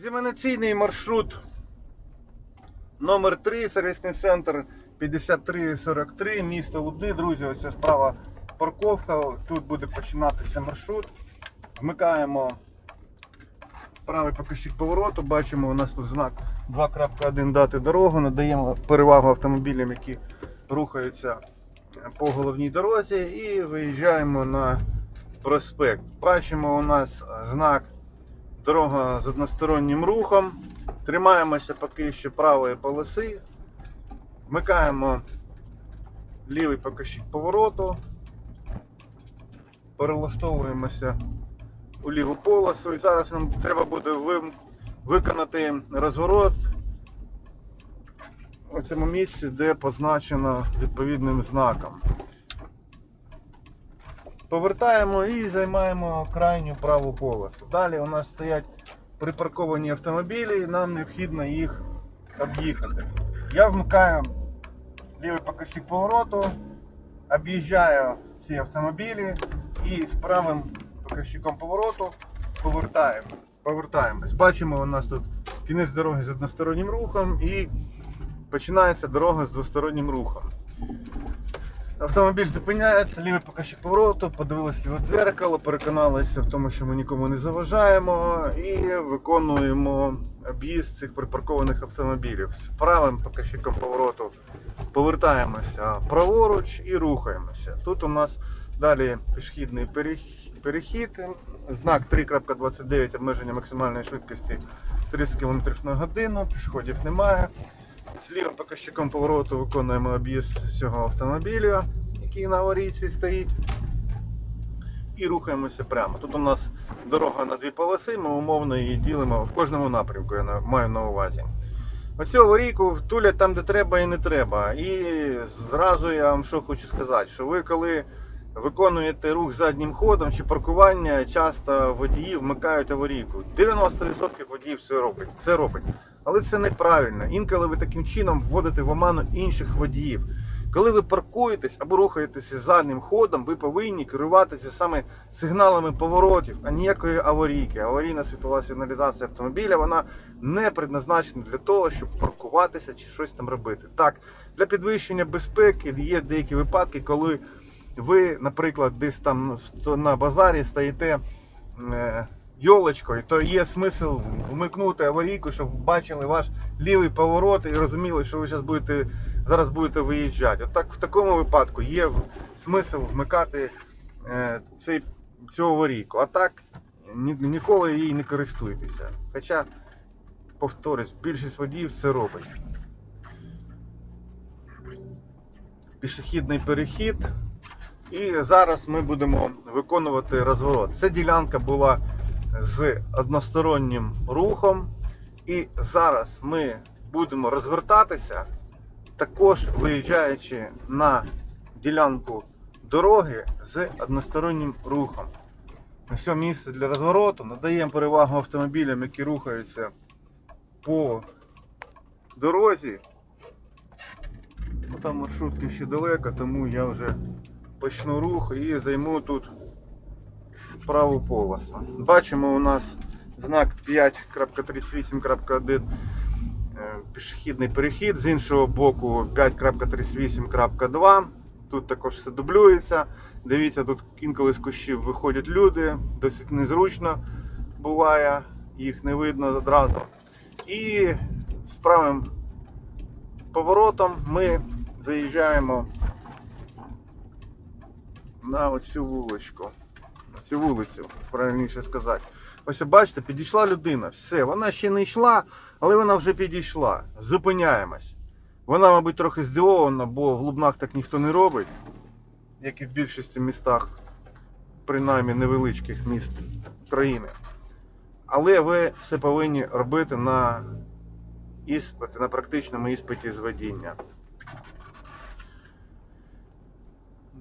Екзаменаційний маршрут номер 3 сервісний центр 5343, місто Лубни. Друзі, ось справа парковка. Тут буде починатися маршрут. Вмикаємо правий показчик повороту. Бачимо, у нас тут знак 2.1 дати дорогу. Надаємо перевагу автомобілям, які рухаються по головній дорозі, і виїжджаємо на проспект. Бачимо, у нас знак дорога з одностороннім рухом. Тримаємося поки що правої полоси. Вмикаємо лівий показчик повороту. Перелаштовуємося у ліву полосу. І зараз нам треба буде виконати розворот у цьому місці, де позначено відповідним знаком. Повертаємо і займаємо крайню праву полосу. Далі у нас стоять припарковані автомобілі, і нам необхідно їх об'їхати. Я вмикаю лівий показчик повороту, об'їжджаю ці автомобілі і з правим показчиком повороту повертаємо. повертаємось. Бачимо, у нас тут кінець дороги з одностороннім рухом і починається дорога з двостороннім рухом. Автомобіль зупиняється, лівий показчик повороту, подивилися ліве дзеркало, переконалися в тому, що ми нікому не заважаємо, і виконуємо об'їзд цих припаркованих автомобілів. З правим показчиком повороту повертаємося праворуч і рухаємося. Тут у нас далі пішохідний перехід, знак 3.29 обмеження максимальної швидкості 30 км на годину, пішоходів немає. З лівим показчиком повороту виконуємо об'їзд цього автомобіля, який на аварійці стоїть. І рухаємося прямо. Тут у нас дорога на дві полоси, ми умовно її ділимо в кожному напрямку, я маю на увазі. Оцю аварійку тулять там, де треба і не треба. І зразу я вам що хочу сказати, що ви коли виконуєте рух заднім ходом чи паркування, часто водії вмикають аварійку. 90% водіїв це робить. Це робить. Але це неправильно. Інколи ви таким чином вводите в оману інших водіїв. Коли ви паркуєтесь або рухаєтеся заднім ходом, ви повинні керуватися саме сигналами поворотів, а ніякої аварійки. Аварійна світлова сигналізація автомобіля вона не предназначена для того, щоб паркуватися чи щось там робити. Так, для підвищення безпеки є деякі випадки, коли ви, наприклад, десь там на базарі стоїте е, йолочкою, то є смисл вмикнути аварійку, щоб бачили ваш лівий поворот і розуміли, що ви зараз будете, зараз будете виїжджати. Отак в такому випадку є смисл вмикати е, цей, цю аварійку. А так ні, ніколи її не користуйтеся. Хоча, повторюсь, більшість водіїв це робить. Пішохідний перехід. І зараз ми будемо виконувати розворот. Ця ділянка була з одностороннім рухом. І зараз ми будемо розвертатися, також виїжджаючи на ділянку дороги з одностороннім рухом. Ось місце для розвороту. Надаємо перевагу автомобілям, які рухаються по дорозі. Ну, Там маршрутки ще далеко, тому я вже почну рух і займу тут праву полосу. Бачимо у нас знак 5.38.1 е, пішохідний перехід, з іншого боку 5.38.2. Тут також все дублюється. Дивіться, тут інколи з кущів виходять люди, досить незручно буває, їх не видно одразу. І з правим поворотом ми заїжджаємо на оцю вуличку. Цю вулицю, правильніше сказати. Ось бачите, підійшла людина. Все, вона ще не йшла, але вона вже підійшла. Зупиняємось. Вона, мабуть, трохи здивована, бо в Лубнах так ніхто не робить, як і в більшості містах, принаймні невеличких міст країни. Але ви це повинні робити на іспиті, на практичному іспиті з водіння.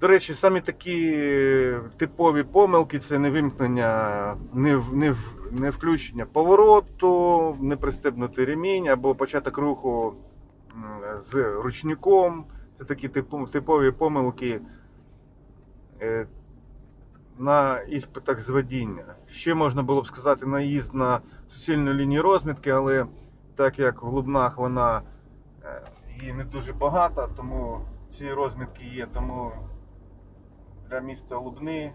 До речі, самі такі типові помилки це не вимкнення, не, не, не включення повороту, не пристебнутий ремінь або початок руху з ручником. Це такі типу- типові помилки е, на іспитах з водіння. Ще можна було б сказати наїзд на суцільну лінію розмітки, але так як в Лубнах вона е, її не дуже багато, тому ці розмітки є, тому для міста Лубни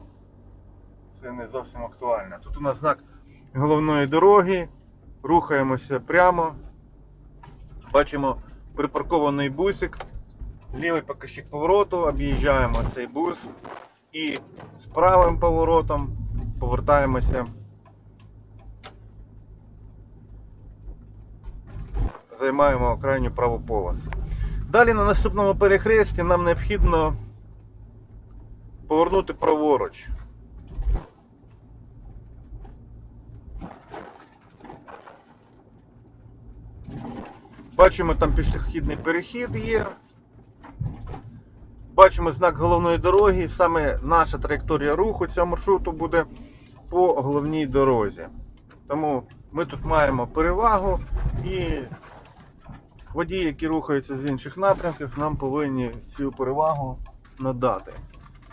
це не зовсім актуально. Тут у нас знак головної дороги, рухаємося прямо, бачимо припаркований бусик, лівий показчик повороту, об'їжджаємо цей бус і з правим поворотом повертаємося. Займаємо крайню праву полосу. Далі на наступному перехресті нам необхідно повернути праворуч. Бачимо, там пішохідний перехід є. Бачимо знак головної дороги. Саме наша траєкторія руху цього маршруту буде по головній дорозі. Тому ми тут маємо перевагу і водії, які рухаються з інших напрямків, нам повинні цю перевагу надати.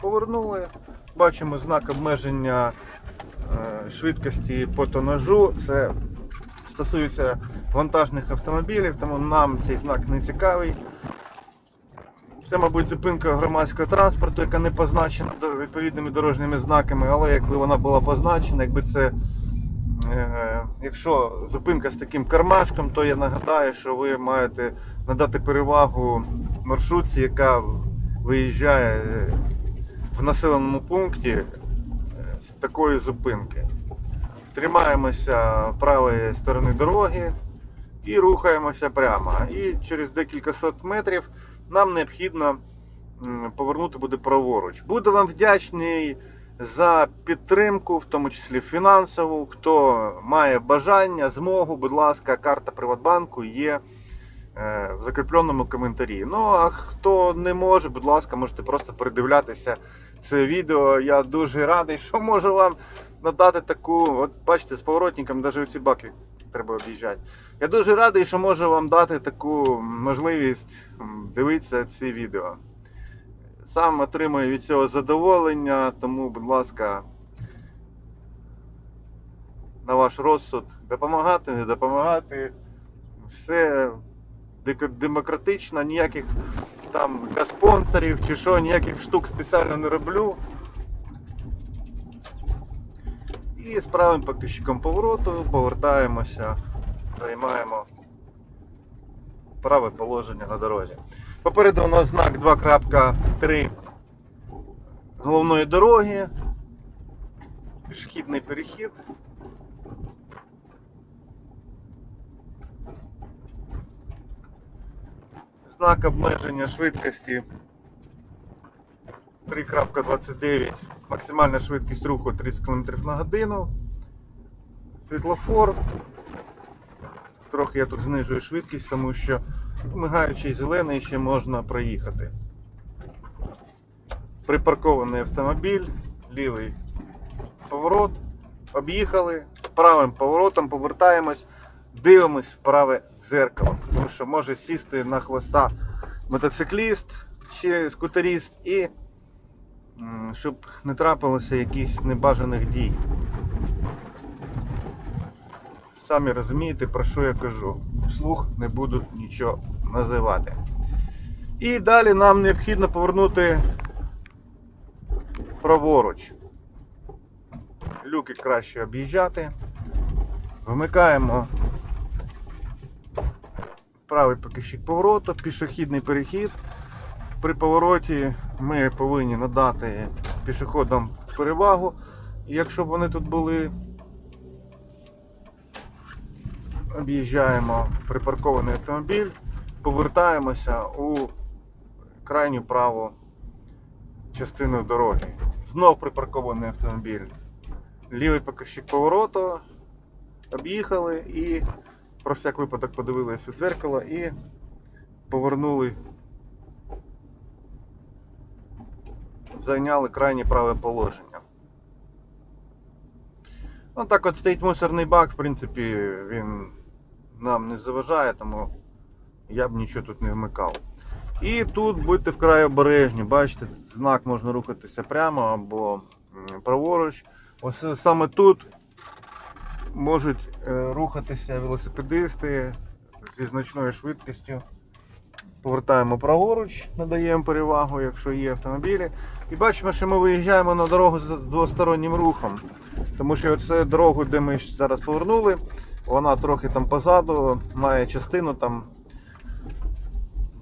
Повернули, бачимо знак обмеження е, швидкості по тонажу. Це стосується вантажних автомобілів, тому нам цей знак не цікавий. Це, мабуть, зупинка громадського транспорту, яка не позначена відповідними дорожніми знаками, але якби вона була позначена, якби це. е, Якщо зупинка з таким кармашком, то я нагадаю, що ви маєте надати перевагу маршрутці, яка виїжджає е, в населеному пункті е, з такої зупинки. Тримаємося правої сторони дороги і рухаємося прямо. І через декілька сот метрів нам необхідно повернути буде праворуч. Буду вам вдячний за підтримку, в тому числі фінансову. Хто має бажання, змогу, будь ласка, карта Приватбанку є в закріпленому коментарі. Ну а хто не може, будь ласка, можете просто передивлятися це відео. Я дуже радий, що можу вам надати таку. От бачите, з поворотником навіть ці баки треба об'їжджати. Я дуже радий, що можу вам дати таку можливість дивитися ці відео. Сам отримую від цього задоволення, тому, будь ласка, на ваш розсуд допомагати, не допомагати. Все демократично, ніяких там спонсорів чи що, ніяких штук спеціально не роблю. І з правим показчиком повороту повертаємося, займаємо праве положення на дорозі. Попереду у нас знак 2.3 головної дороги, пішохідний перехід. Знак обмеження швидкості 3.29, максимальна швидкість руху 30 км на годину. Світлофор. Трохи я тут знижую швидкість, тому що мигаючий зелений ще можна проїхати. Припаркований автомобіль, лівий поворот, об'їхали, правим поворотом повертаємось, дивимось в праве дзеркало, що може сісти на хвоста мотоцикліст чи скутеріст і щоб не трапилося якихось небажаних дій. Самі розумієте, про що я кажу. Вслух не буду нічого називати. І далі нам необхідно повернути праворуч. Люки краще об'їжджати. Вмикаємо правий покищик повороту, пішохідний перехід. При повороті ми повинні надати пішоходам перевагу, якщо б вони тут були. Об'їжджаємо припаркований автомобіль, повертаємося у крайню праву частину дороги. Знов припаркований автомобіль. Лівий покажчик повороту. Об'їхали і про всяк випадок подивилися у дзеркало і повернули. Зайняли крайнє праве положення. Ну так от стоїть мусорний бак, в принципі, він нам не заважає, тому я б нічого тут не вмикав. І тут будьте вкрай обережні, бачите, знак можна рухатися прямо або праворуч. Ось саме тут можуть рухатися велосипедисти зі значною швидкістю. Повертаємо праворуч, надаємо перевагу, якщо є автомобілі. І бачимо, що ми виїжджаємо на дорогу з двостороннім рухом. Тому що це дорогу, де ми зараз повернули, вона трохи там позаду, має частину там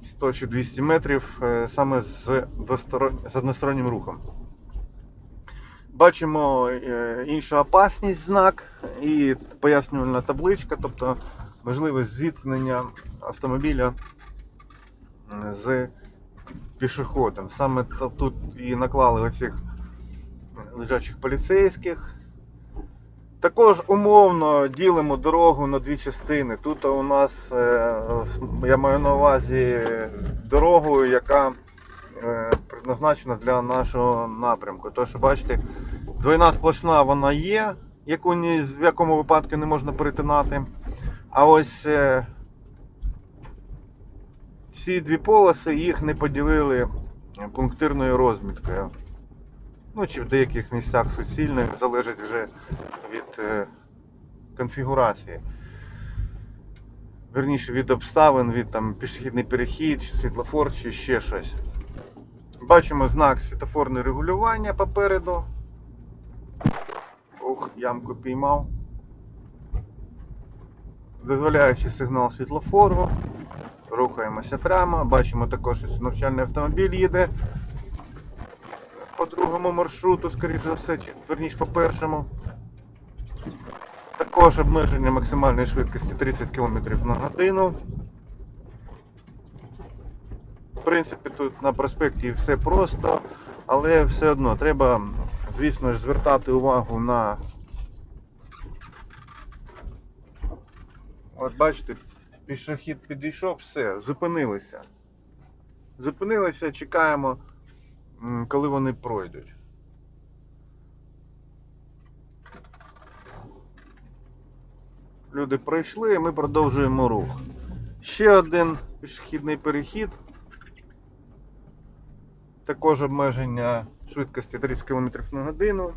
100 чи 200 метрів е, саме з, двосторон- з одностороннім рухом. Бачимо е, інша опасність знак і пояснювальна табличка, тобто можливість зіткнення автомобіля з пішоходом. Саме тут і наклали оцих лежачих поліцейських. Також умовно ділимо дорогу на дві частини. Тут у нас, е, я маю на увазі дорогу, яка предназначена для нашого напрямку. Тож, бачите, двойна сплошна вона є, яку ні в якому випадку не можна перетинати. А ось е, ці дві полоси їх не поділили пунктирною розміткою. Ну, чи в деяких місцях суцільною, залежить вже від е, конфігурації. Верніше від обставин, від там пішохідний перехід, чи світлофор, чи ще щось. Бачимо знак світлофорне регулювання попереду. Ох, ямку піймав. Дозволяючи сигнал світлофору. Рухаємося прямо. Бачимо також, що навчальний автомобіль їде по другому маршруту, скоріш за все, верніше по першому. Також обмеження максимальної швидкості 30 км на годину. Принципі, тут на проспекті все просто, але все одно треба, звісно ж, звертати увагу на. От бачите, пішохід підійшов, все, зупинилися. Зупинилися, чекаємо, коли вони пройдуть. Люди пройшли, ми продовжуємо рух. Ще один пішохідний перехід. Також обмеження швидкості 30 км на годину.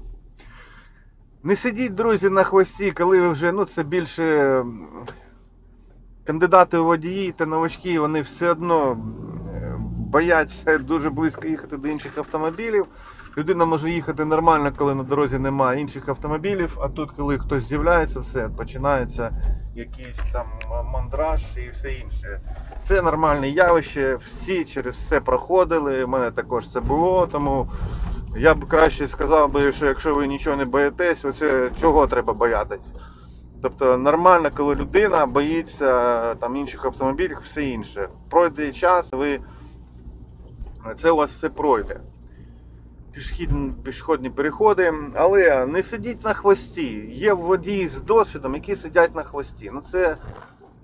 Не сидіть, друзі, на хвості, коли ви вже, ну це більше кандидати у водії та новачки, вони все одно бояться дуже близько їхати до інших автомобілів. Людина може їхати нормально, коли на дорозі немає інших автомобілів, а тут, коли хтось з'являється, все, починається якийсь там мандраж і все інше. Це нормальне явище, всі через все проходили. У мене також це було, тому я б краще сказав би, що якщо ви нічого не боїтесь, оце цього треба боятись. Тобто нормально, коли людина боїться там інших автомобілів, все інше. Пройде час, ви це у вас все пройде. Пішохідні, переходи, але не сидіть на хвості. Є водії з досвідом, які сидять на хвості. Ну це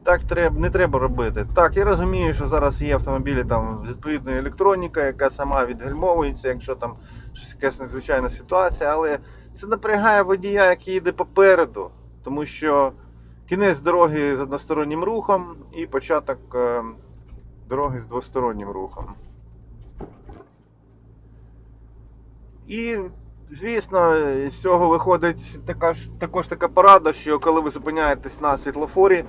так треба, не треба робити. Так, я розумію, що зараз є автомобілі там з відповідною електронікою, яка сама відгальмовується, якщо там щось якась надзвичайна ситуація, але це напрягає водія, який йде попереду, тому що кінець дороги з одностороннім рухом і початок е, дороги з двостороннім рухом. І, звісно, з цього виходить така ж, також така порада, що коли ви зупиняєтесь на світлофорі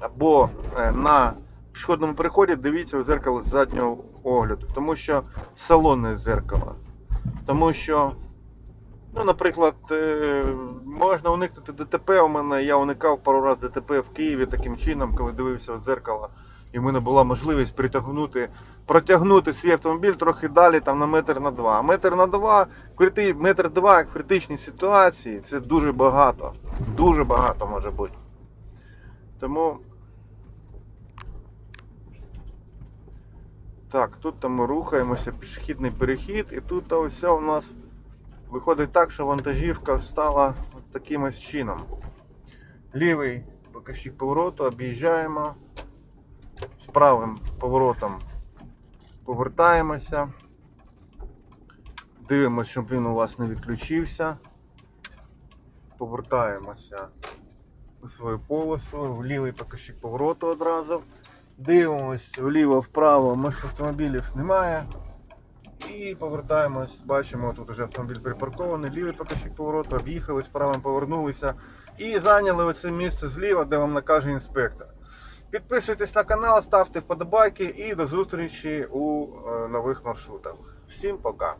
або е, на пішохідному переході, дивіться в зеркало з заднього огляду, тому що салонне зеркало. Тому що, ну, наприклад, е, можна уникнути ДТП. У мене я уникав пару разів ДТП в Києві таким чином, коли дивився в зеркало. І в мене була можливість притягнути, протягнути свій автомобіль трохи далі, там на метр на два. Метр на два, метр два в критичній ситуації, це дуже багато. Дуже багато може бути. Тому. Так, тут там ми рухаємося, пішохідний перехід, і тут ось у нас виходить так, що вантажівка встала таким ось чином. Лівий покажчик повороту, об'їжджаємо. З правим поворотом повертаємося. Дивимося, щоб він у вас не відключився. Повертаємося у свою полосу, в лівий покажчик повороту одразу. Дивимось вліво-вправо, меж автомобілів немає. І повертаємось, бачимо, тут вже автомобіль припаркований, лівий покажчик повороту, об'їхали, з правим повернулися. і зайняли оце місце зліва, де вам накаже інспектор. Підписуйтесь на канал, ставте вподобайки і до зустрічі у е, нових маршрутах. Всім пока!